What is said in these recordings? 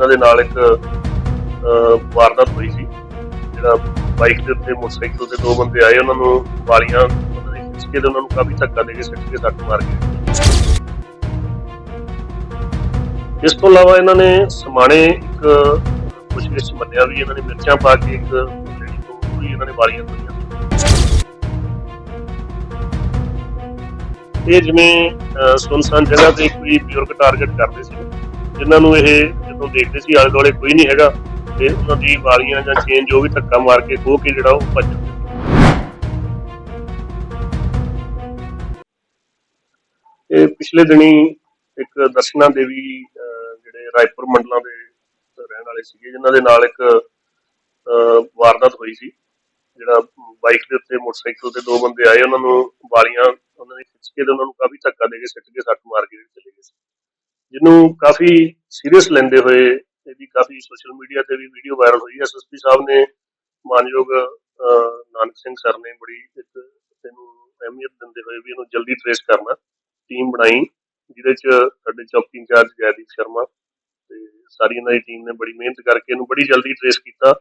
ਜਿਨ੍ਹਾਂ ਦੇ ਨਾਲ ਇੱਕ ਅਹ, ਵਾਰਦਾਤ ਹੋਈ ਸੀ। ਜਿਹੜਾ ਬਾਈਕ ਦੇ ਉੱਤੇ ਮੋਟਰਸਾਈਕਲ ਤੇ ਦੋ ਬੰਦੇ ਆਏ ਉਹਨਾਂ ਨੂੰ ਵਾਲੀਆਂ ਉਹਨਾਂ ਨੇ ਖਿੱਚ ਤੇ ਉਹਨਾਂ ਨੂੰ ਕਾਫੀ ਧੱਕਾ ਦੇ ਕੇ ਸਿੱਟ ਕੇ ਸੱਟ ਮਾਰ ਕੇ ਇਸ ਤੋਂ ਇਲਾਵਾ ਇਹਨਾਂ ਨੇ ਸਮਾਣੇ ਇੱਕ ਕੁਝ ਵਿੱਚ ਮੰਨਿਆ ਵੀ ਇਹਨਾਂ ਨੇ ਮਿਰਚਾਂ ਪਾ ਕੇ ਇੱਕ ਲੇਡੀ ਤੋਂ ਇਹਨਾਂ ਨੇ ਵਾਲੀਆਂ ਖੋਈਆਂ ਇਹ ਜਿਵੇਂ ਅਹ, ਸੁਨਸਾਨ ਜਗ੍ਹਾ ਤੇ ਕੋਈ ਬਜ਼ੁਰਗ ਟਾਰਗੇਟ ਕਰਦੇ ਸੀ ਜਿਨ੍ਹਾਂ ਨੂੰ ਇਹ ਜਦੋਂ ਦੇਖਦੇ ਸੀ, ਆਲੇ ਦੁਆਲੇ ਕੋਈ ਨਹੀਂ ਹੈਗਾ। ਤੇ ਉਹਨਾਂ ਦੀ ਵਾਲੀਆਂ ਜਾਂ ਚੇਨ ਜੋ ਵੀ ਧੱਕਾ ਮਾਰ ਕੇ ਖੋਹ ਕੇ ਜਿਹੜਾ ਉਹ ਭੱਜ ਇਹ ਪਿਛਲੇ ਦਿਨੀ ਇੱਕ ਦਰਸ਼ਨਾ ਦੇਵੀ ਜਿਹੜੇ ਰਾਏਪੁਰ ਮੰਡਲਾਂ ਦੇ ਰਹਿਣ ਵਾਲੇ ਸੀਗੇ, ਜਿਨ੍ਹਾਂ ਦੇ ਨਾਲ ਇੱਕ ਵਾਰਦਾਤ ਹੋਈ ਸੀ। ਜਿਹੜਾ ਬਾਈਕ ਦੇ ਉੱਤੇ ਮੋਟਰਸਾਈਕਲ ਤੇ ਦੋ ਬੰਦੇ ਆਏ, ਉਹਨਾਂ ਨੂੰ ਵਾਲੀਆਂ, ਉਹਨਾਂ ਨੇ ਖਿੱਚ ਕੇ ਤੇ ਉਹਨਾਂ ਨੂੰ ਕਾਫੀ ਧੱਕਾ ਦੇ ਕੇ ਸਿੱਟ ਕੇ ਸੱਟ ਮਾਰ ਕੇ ਚਲੇ ਗਏ ਸੀ। ਜਿਹਨੂੰ ਕਾਫੀ ਸੀਰੀਅਸ ਲੈਂਦੇ ਹੋਏ ਇਹਦੀ ਕਾਫੀ ਸੋਸ਼ਲ ਮੀਡੀਆ ਤੇ ਵੀ ਵੀਡੀਓ ਵਾਇਰਲ ਹੋਈ ਐਸਐਸਪੀ ਸਾਹਿਬ ਨੇ ਮਾਨਯੋਗ ਨਾਨਕ ਸਿੰਘ ਸਰ ਨੇ ਬੜੀ ਇੱਕ ਇਹਨੂੰ ਅਹਿਮੀਅਤ ਦਿੰਦੇ ਹੋਏ ਵੀ ਇਹਨੂੰ ਜਲਦੀ ਟ੍ਰੇਸ ਕਰਨਾ ਟੀਮ ਬਣਾਈ, ਜਿਹਦੇ ਚ ਸਾਡੇ ਚੌਕੀ ਇੰਚਾਰਜ ਜੈਦੀਪ ਸ਼ਰਮਾ ਤੇ ਸਾਰੀ ਇਹਨਾਂ ਦੀ ਟੀਮ ਨੇ ਬੜੀ ਮਿਹਨਤ ਕਰਕੇ ਇਹਨੂੰ ਬੜੀ ਜਲਦੀ ਟ੍ਰੇਸ ਕੀਤਾ,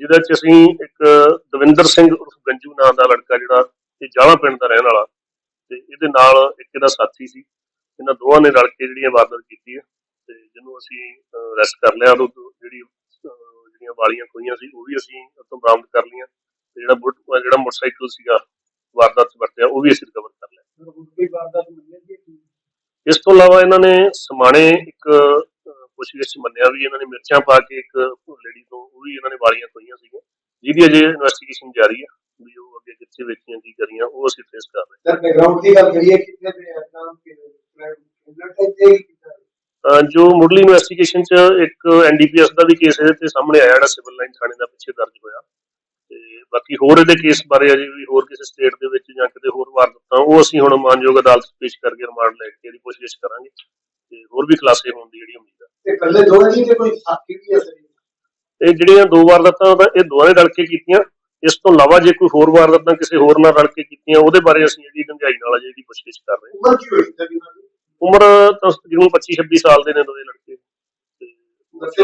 ਜਿਹਦੇ ਚ ਅਸੀਂ ਇੱਕ ਦਵਿੰਦਰ ਸਿੰਘ ਉਰਫ ਗੰਜੂ ਨਾਂ ਦਾ ਲੜਕਾ ਜਿਹੜਾ ਇਹ ਜਾਲਾ ਪਿੰਡ ਦਾ ਰਹਿਣ ਵਾਲਾ ਤੇ ਇਹਦੇ ਨਾਲ ਇੱਕ ਇਹਦਾ ਸਾਥੀ ਸੀ। ਇਹਨਾਂ ਦੋਵਾਂ ਨੇ ਰਲ ਕੇ ਜਿਹੜੀਆਂ ਵਾਰਦਾਤ ਕੀਤੀ ਹੈ ਤੇ ਜਿਹਨੂੰ ਅਸੀਂ ਅਰੈਸਟ ਕਰ ਲਿਆ ਉਹ ਜਿਹੜੀ ਜਿਹੜੀਆਂ ਵਾਲੀਆਂ ਖੋਈਆਂ ਸੀ ਉਹ ਵੀ ਅਸੀਂ ਉਤੋਂ ਬਰਾਮਦ ਕਰ ਲਈਆਂ ਤੇ ਜਿਹੜਾ ਬੁੱਟ ਜਿਹੜਾ ਮੋਟਰਸਾਈਕਲ ਸੀਗਾ ਵਾਰਦਾਤ 'ਚ ਵਰਤਿਆ ਉਹ ਵੀ ਅਸੀਂ ਰਿਕਵਰ ਕਰ ਲਿਆ। ਇਸ ਤੋਂ ਇਲਾਵਾ ਇਹਨਾਂ ਨੇ ਸਮਾਣੇ ਇੱਕ ਪੁੱਛਗਿੱਛ ਮੰਨਿਆ ਵੀ ਇਹਨਾਂ ਨੇ ਮਿਰਚਾਂ ਪਾ ਕੇ ਇੱਕ ਲੇਡੀ ਤੋਂ ਉਹ ਵੀ ਇਹਨਾਂ ਨੇ ਵਾਲੀਆਂ ਖੋਈਆਂ ਸੀਗੀਆਂ ਜਿਹਦੀ ਅਜੇ ਇਨਵੈਸਟੀਗੇਸ਼ਨ ਜਾਰੀ ਹੈ ਵੀ ਉਹ ਅੱਗੇ ਕਿੱਥੇ ਵੇਚੀਆਂ ਕੀ ਕਰੀਆਂ ਉਹ ਅਸੀਂ ਟ੍ਰੇਸ ਕਰ ਰਹੇ ਸਰ ਬੈਕਗ੍ਰਾਉਂਡ ਦੀ ਗੱਲ ਕਰੀਏ ਕਿੰਨੇ ਤੇ ਆਪਣਾ ਪ੍ਰਾਈਵੇਟ ਕੀਤਾ। ਅਹ ਜੋ ਮੁੱਢਲੀ ਇਨਵੈਸਟੀਗੇਸ਼ਨ 'ਚ ਇੱਕ ਐਨਡੀਪੀਐਸ ਦਾ ਵੀ ਕੇਸ ਇਹਦੇ ਤੇ ਸਾਹਮਣੇ ਆਇਆ ਜਿਹੜਾ ਸਿਵਲ ਲਾਈਨ ਥਾਣੇ ਦਾ ਪਿੱਛੇ ਦਰਜ ਹੋਇਆ। ਤੇ ਬਾਕੀ ਹੋਰ ਇਹਦੇ ਕੇਸ ਬਾਰੇ ਅਜੇ ਵੀ ਹੋਰ ਕਿਸੇ ਸਟੇਟ ਦੇ ਵਿੱਚ ਜਾਂ ਕਿਤੇ ਹੋਰ ਵਾਰ ਦਿੱਤਾ ਉਹ ਅਸੀਂ ਹੁਣ ਮਾਨਯੋਗ ਅਦਾਲਤ 'ਚ ਪੇਸ਼ ਕਰਕੇ ਰਿਮਾਂਡ ਲੈ ਕੇ ਇਹਦੀ ਪੁੱਛਗਿੱਛ ਕਰਾਂਗੇ। ਤੇ ਹੋਰ ਵੀ ਖੁਲਾਸੇ ਹੋਣ ਦੀ ਜਿਹੜੀ ਉਮੀਦ ਹੈ ਤੇ ਕੱਲੇ ਦੋ ਨਹੀਂ ਤੇ ਕੋਈ ਸਾਥੀ ਵੀ ਅਸਰ ਇਹ ਜਿਹੜੀਆਂ ਦੋ ਵਾਰਦਾਤਾਂ ਤਾਂ ਇਹ ਦੋਵਾਂ ਨੇ ਰਲ ਕੇ ਕੀਤੀਆਂ। ਇਸ ਤੋਂ ਇਲਾਵਾ ਜੇ ਕੋਈ ਹੋਰ ਵਾਰਦਾਤਾਂ ਕਿਸੇ ਹੋਰ ਨਾਲ ਰਲ ਕੇ ਕੀਤੀਆਂ ਉਹਦੇ ਬਾਰੇ ਅਸੀਂ ਜਿਹੜੀ ਡੰਗਾਈ ਨਾਲ ਅਜੇ ਇਹਦੀ ਪੁੱਛਗਿੱਛ ਕਰ ਰਹੇ ਹਾਂ। ਉਮਰ ਕੀ ਹੋਈ ਸਰ ਇਹਨਾਂ ਦੀ ਉਮਰ ਤਾਂ ਜਿਹਨੂੰ 25 26 ਸਾਲ ਦੇ ਨੇ ਦੋਵੇਂ ਲੜਕੇ।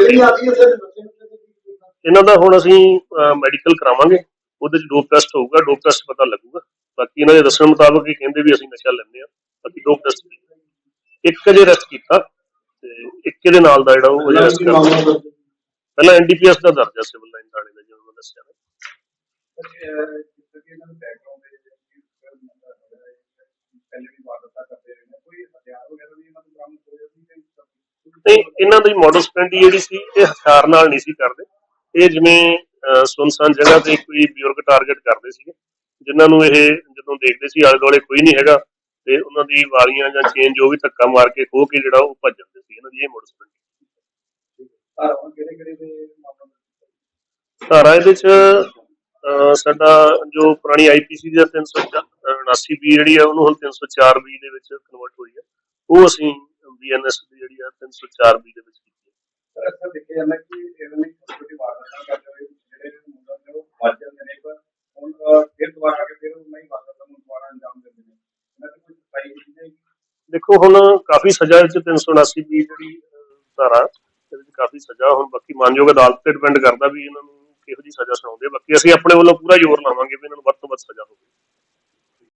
ਦੀ ਆਦੀ ਹੈ ਸਰ ਦੀ ਇਹਨਾਂ ਦਾ ਹੁਣ ਅਸੀਂ ਮੈਡੀਕਲ ਕਰਾਵਾਂਗੇ। ਉਹਦੇ ਚ ਡੋਪ ਟੈਸਟ ਹੋਊਗਾ ਡੋਪ ਟੈਸਟ ਪਤਾ ਲੱਗੂਗਾ। ਬਾਕੀ ਇਹਨਾਂ ਦੇ ਦੱਸਣ ਮੁਤਾਬਕ ਇਹ ਕਹਿੰਦੇ ਵੀ ਅਸੀਂ ਨਸ਼ਾ ਲੈਂਦੇ ਆ ਬਾਕੀ ਡੋਪ ਟੈਸਟ ਇੱਕ ਅਜੇ ਰੈਸਟ ਕੀਤਾ ਤੇ ਇੱਕ ਇਹਦੇ ਨਾਲ ਦਾ ਜਿਹੜਾ ਉਹ ਅਜੇ ਰੈਸਟ ਕਰ ਪਹਿਲਾਂ ਐਨਡੀਪੀਐਸ ਦਾ ਦਰਜਾ ਸਿਵਲ ਲਾਈਨ ਥਾਣੇ ਦਾ ਜਿਵੇਂ ਮੈਂ ਦੱਸਿਆ ਨਾ। ਜਿਸ ਕਿ ਇਹਨਾਂ ਦੇ ਬੈਕਗ੍ਰਾਉਂਡ ਦੇ ਪਹਿਲੇ ਵੀ ਵਾਰਦਾਤਾਂ ਕਰਦੇ ਰਹੇ ਨੇ ਕੋਈ ਹਥਿਆਰ ਵਗੈਰਾ ਵੀ ਇਹਨਾਂ ਨੂੰ ਬਰਾਮਦ ਹੋਏ ਸੀ ਤੇ ਤੇ ਇਹਨਾਂ ਦੀ ਮੋਡਲ ਸਪੈਂਡੀ ਜਿਹੜੀ ਸੀ ਇਹ ਹਥਿਆਰ ਨਾਲ ਨਹੀਂ ਸੀ ਕਰਦੇ। ਇਹ ਜਿਵੇਂ ਸੁਨਸਾਨ ਜਗ੍ਹਾ ਤੇ ਕੋਈ ਬਜ਼ੁਰਗ ਟਾਰਗੇਟ ਕਰਦੇ ਸੀਗੇ ਜਿਨ੍ਹਾਂ ਨੂੰ ਇਹ ਜਦੋਂ ਦੇਖਦੇ ਸੀ ਆਲੇ ਦੁਆਲੇ ਕੋਈ ਨਹੀਂ ਹੈਗਾ ਤੇ ਉਹਨਾਂ ਦੀ ਵਾਲੀਆਂ ਜਾਂ ਚੇਨ ਜੋ ਵੀ ਧੱਕਾ ਮਾਰ ਕੇ ਖੋਹ ਕੇ ਜਿਹੜਾ ਉਹ ਭੱਜ ਜਾਂਦੇ ਸੀ ਇਹਨਾਂ ਦੀ ਇਹ ਮੋਡਲ ਸਪੈਂਡੀ ਧਾਰਾਵਾਂ ਕਿਹੜੇ ਕਿਹੜੇ ਦੇ ਮਾਮਲਾ ਧਾਰਾ ਇਹਦੇ ਚ ਸਾਡਾ ਜੋ ਪੁਰਾਣੀ ਆਈਪੀਸੀ ਦੀ 379 ਬੀ ਜਿਹੜੀ ਆ ਉਹਨੂੰ ਹੁਣ 304 ਬੀ ਦੇ ਵਿੱਚ ਕਨਵਰਟ ਹੋਈ ਹੈ ਉਹ ਅਸੀਂ ਬੀਐਨਐਸ ਦੀ ਜਿਹੜੀ ਆ 304 ਬੀ ਦੇ ਵਿੱਚ ਕੀਤੀ ਹੈ। ਅਕਸਰ ਦੇਖਿਆ ਜਾਂਦਾ ਕਿ ਇਹਨਾਂ ਨੇ ਛੋਟੀ ਵਾਰਦਾਤਾਂ ਕਰਦੇ ਹੋਏ ਜਿਹੜੇ ਮੁੰਡਾ ਉਹ ਵੱਜ ਜਾਂਦੇ ਨੇ ਪਰ ਹੁਣ ਫਿਰ ਦੁਬਾਰਾ ਕੇ ਫਿਰ ਉਹਨਾਂ ਹੀ ਵਾਰਦਾਤਾਂ ਨੂੰ ਦੁਬਾਰਾ ਅੰਜਾਮ ਦਿੰਦੇ ਨੇ। ਇਹਨਾਂ ਦੀ ਕੋਈ ਸਫ਼ਾਈ ਨਹੀਂ ਹੈ ਦੇਖੋ ਹੁਣ ਕਾਫੀ ਸਜ਼ਾ ਵਿੱਚ 379 ਬੀ ਜਿਹੜੀ ਧਾਰਾ ਇਹਦੇ ਵਿੱਚ ਕਾਫੀ ਸਜ਼ਾ ਹੁਣ ਬਾਕੀ ਮਾਨਯੋਗ ਅਦਾਲਤ ਤੇ ਡਿਪੈਂਡ ਕਰਦਾ ਵੀ ਇਹਨਾਂ ਨੂੰ ਕਿਹੋ ਜੀ ਸਜ਼ਾ ਸੁਣਾਉਂਦੇ। ਬਾਕੀ ਅਸੀਂ ਆਪਣੇ ਵੱਲੋਂ ਪੂਰਾ ਜ਼ੋਰ ਲਾਵਾਂਗੇ ਵੀ ਇਹਨਾਂ ਨੂੰ ਵੱਧ ਤੋਂ ਵੱਧ ਸਜ਼ਾ ਹੋਵੇ।